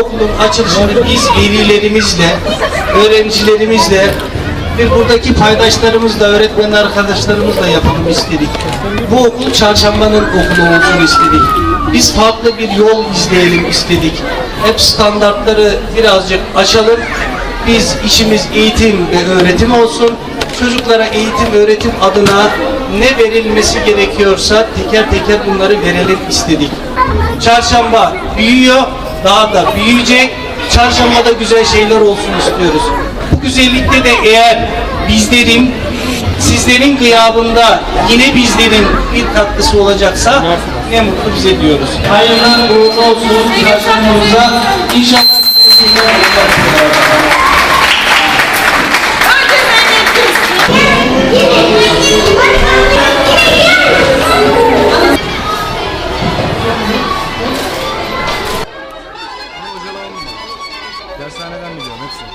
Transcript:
Okulun açılışını biz velilerimizle, öğrencilerimizle ve buradaki paydaşlarımızla, öğretmen arkadaşlarımızla yapalım istedik. Bu okul çarşambanın okulu olsun istedik. Biz farklı bir yol izleyelim istedik. Hep standartları birazcık aşalım. Biz işimiz eğitim ve öğretim olsun. Çocuklara eğitim öğretim adına ne verilmesi gerekiyorsa teker teker bunları verelim istedik. Çarşamba büyüyor, daha da büyüyecek. Çarşambada güzel şeyler olsun istiyoruz. Bu güzellikte de eğer bizlerin, sizlerin gıyabında yine bizlerin bir katkısı olacaksa ne mutlu bize diyoruz. Hayırlar uğurlu olsun çarşambamıza. İnşallah Dershaneden biliyorum hepsini.